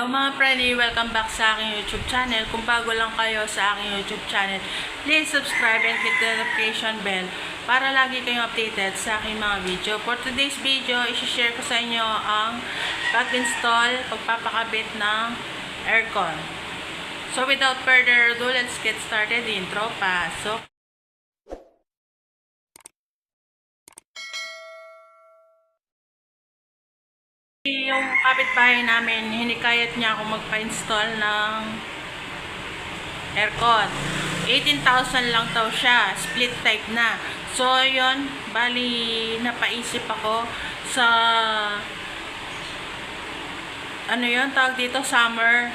Hello mga friendly, welcome back sa aking YouTube channel. Kung bago lang kayo sa aking YouTube channel, please subscribe and click the notification bell para lagi kayong updated sa aking mga video. For today's video, isi-share ko sa inyo ang pag-install, pagpapakabit ng aircon. So without further ado, let's get started. Intro, pasok. Yung kapitbahay namin, hinikayat niya ako magpa-install ng aircon. 18,000 lang daw siya, split type na. So, yon bali, napaisip ako sa ano yon tawag dito, summer.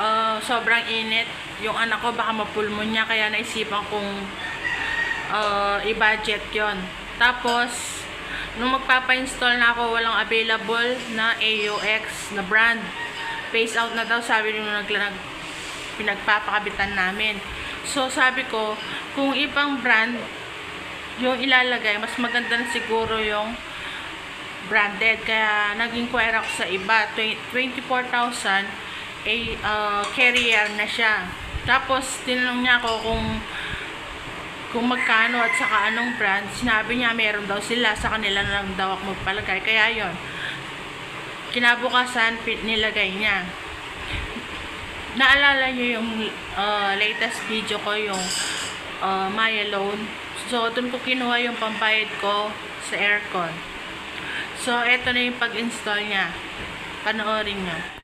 Uh, sobrang init. Yung anak ko baka mapulmonya, kaya naisipan kong uh, i-budget yon Tapos, nung magpapa-install na ako, walang available na AUX na brand. Phase out na daw, sabi nung nag, nag pinagpapakabitan namin. So, sabi ko, kung ibang brand yung ilalagay, mas maganda na siguro yung branded. Kaya, nag-inquire ako sa iba. 24,000 a uh, carrier na siya. Tapos, tinanong niya ako kung kung magkano at saka anong brand, sinabi niya meron daw sila, sa kanila na lang daw ako magpalagay. Kaya yon kinabukasan, pin- nilagay niya. Naalala niyo yung uh, latest video ko, yung uh, My Alone. So, doon ko kinuha yung pambayad ko sa aircon. So, eto na yung pag-install niya. Panoorin niyo.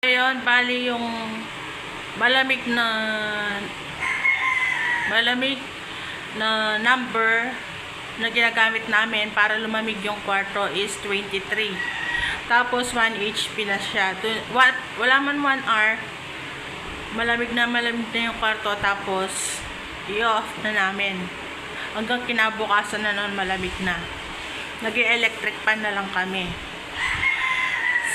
Ngayon, bali yung malamig na malamig na number na ginagamit namin para lumamig yung kwarto is 23. Tapos 1 HP na siya. Wa- Wala man 1 hour. Malamig na malamig na yung kwarto tapos i-off na namin. Hanggang kinabukasan na nun malamig na. Nag-electric pan na lang kami.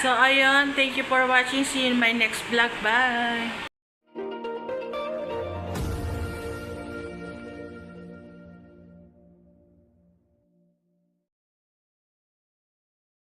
So, ayun. Thank you for watching. See you in my next vlog. Bye!